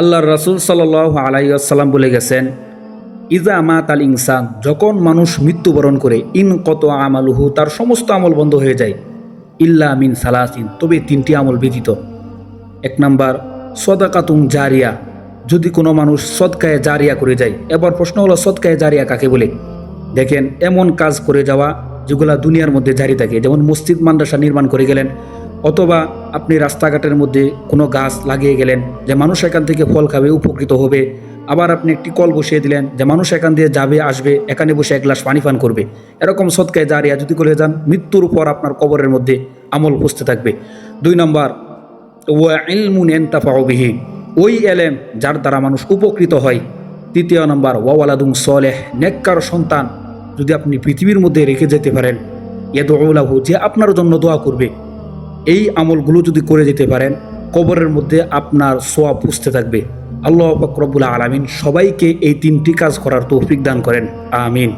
আল্লাহর রাসুল সাল আলাইসাল্লাম বলে গেছেন ইজা আমাত আল ইনসান যখন মানুষ মৃত্যুবরণ করে, ইন কত আমালুহু তার সমস্ত আমল বন্ধ হয়ে যায়। ইল্লা মিন সালাসিন তবে তিনটি আমল ব্যতীত। এক নাম্বার সদাকাতুং জারিয়া যদি কোনো মানুষ সদকায়ে জারিয়া করে যায়, এবার প্রশ্ন হলো, সদকায়ে জারিয়া কাকে বলে? দেখেন, এমন কাজ করে যাওয়া যেগুলা দুনিয়ার মধ্যে জারি থাকে, যেমন মসজিদ মাদ্রাসা নির্মাণ করে গেলেন অথবা আপনি রাস্তাঘাটের মধ্যে কোনো গাছ লাগিয়ে গেলেন যে মানুষ এখান থেকে ফল খাবে, উপকৃত হবে। আবার আপনি একটি কল বসিয়ে দিলেন যে মানুষ এখান দিয়ে যাবে, আসবে, এখানে বসে এক গ্লাস পানি পান করবে। এরকম সৎকায় জারিয়া যদি করে যান, মৃত্যুর পর আপনার কবরের মধ্যে আমল পুষতে থাকবে। দুই নম্বর, ওয়া ওই এলেম যার দ্বারা মানুষ উপকৃত হয়। তৃতীয় নম্বর ওয়াওয়ালাদুং সলেহ, নেককার সন্তান যদি আপনি পৃথিবীর মধ্যে রেখে যেতে পারেন ইয়াদুলাহু যে আপনার জন্য দোয়া করবে। এই আমলগুলো যদি করে যেতে পারেন, কবরের মধ্যে আপনার সোয়া পুষতে থাকবে। আল্লাহ ফকরবুল্লা আলমিন সবাইকে এই তিনটি কাজ করার তৌফিক দান করেন। আমিন।